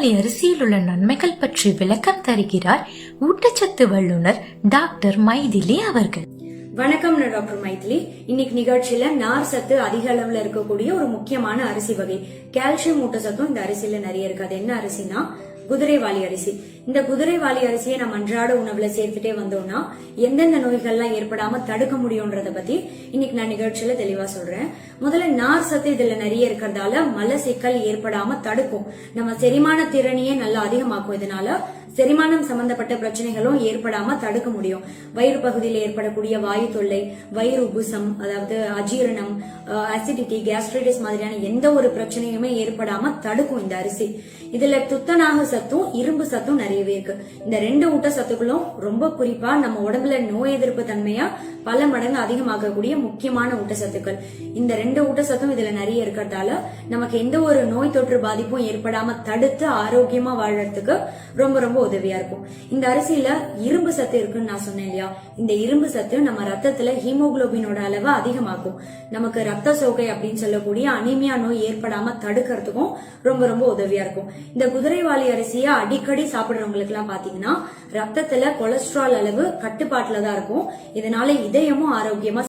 குதிரைவாலி அரிசியில் உள்ள நன்மைகள் பற்றி விளக்கம் தருகிறார் ஊட்டச்சத்து வல்லுனர் டாக்டர் மைதிலி அவர்கள். வணக்கம் நான் டாக்டர் மைதிலி. இன்னைக்கு நிகழ்ச்சியில நார் சத்து அதிக அளவுல இருக்கக்கூடிய ஒரு முக்கியமான அரிசி வகை. கால்சியம் ஊட்டச்சத்தும் இந்த அரிசியில நிறைய இருக்கு. அது என்ன அரிசினா குதிரைவாளி அரிசி. இந்த குதிரைவாளி அரிசியை நம்ம அன்றாட உணவுல சேர்த்துட்டே வந்தோம்னா எந்தெந்த நோய்கள்லாம் ஏற்படாம தடுக்க முடியும்ன்றத பத்தி இன்னைக்கு நான் நிகழ்ச்சியில தெளிவா சொல்றேன். முதல்ல நார் சத்து இதுல நிறைய இருக்கிறதால மல சிக்கல் ஏற்படாம தடுக்கும். நம்ம செரிமான திறனையே நல்லா அதிகமாக்கும் இதனால செரிமானம் சம்பந்தப்பட்ட பிரச்சனைகளும் ஏற்படாம தடுக்க முடியும். வயிறு பகுதியில் ஏற்படக்கூடிய வாயு தொல்லை வயிறு உபுசம் அதாவது அஜீரணம் அசிடிட்டி கேஸ்ட்ரைடிஸ் மாதிரியான எந்த ஒரு பிரச்சனையுமே ஏற்படாம தடுக்கும் இந்த அரிசி. இதுல துத்தநாக சத்தும் இரும்பு சத்தும் நிறையவே இருக்கு. இந்த ரெண்டு ஊட்டச்சத்துக்களும் ரொம்ப குறிப்பா நம்ம உடம்புல நோய் எதிர்ப்பு தன்மையா பல மடங்கு அதிகமாகக்கூடிய முக்கியமான ஊட்டச்சத்துக்கள். இந்த ரெண்டு ஊட்டச்சத்தும் இதுல நிறைய இருக்கிறதால நமக்கு எந்த ஒரு நோய் தொற்று பாதிப்பும் ஏற்படாம தடுத்து ஆரோக்கியமா வாழறதுக்கு ரொம்ப ரொம்ப உதவியா இருக்கும். இந்த அரிசியில இரும்பு சத்து இருக்குன்னு நான் சொன்னேன் இல்லையா? இந்த இரும்பு சத்து நம்ம ரத்தத்துல ஹீமோகுளோபினோட அளவை அதிகமாக்கும். நமக்கு ரத்த சோகை அப்படின்னு சொல்லக்கூடிய அனிமியா நோய் ஏற்படாம தடுக்கிறதுக்கும் ரொம்ப ரொம்ப உதவியா இருக்கும். இந்த குதிரைவாளி அரிசியை அடிக்கடி சாப்பிடுறவங்களுக்கு எல்லாம் பாத்தீங்கன்னா ரத்தத்துல கொலஸ்ட்ரால் அளவு கட்டுப்பாட்டுல தான் இருக்கும். இதனால இதயமும் ஆரோக்கியமா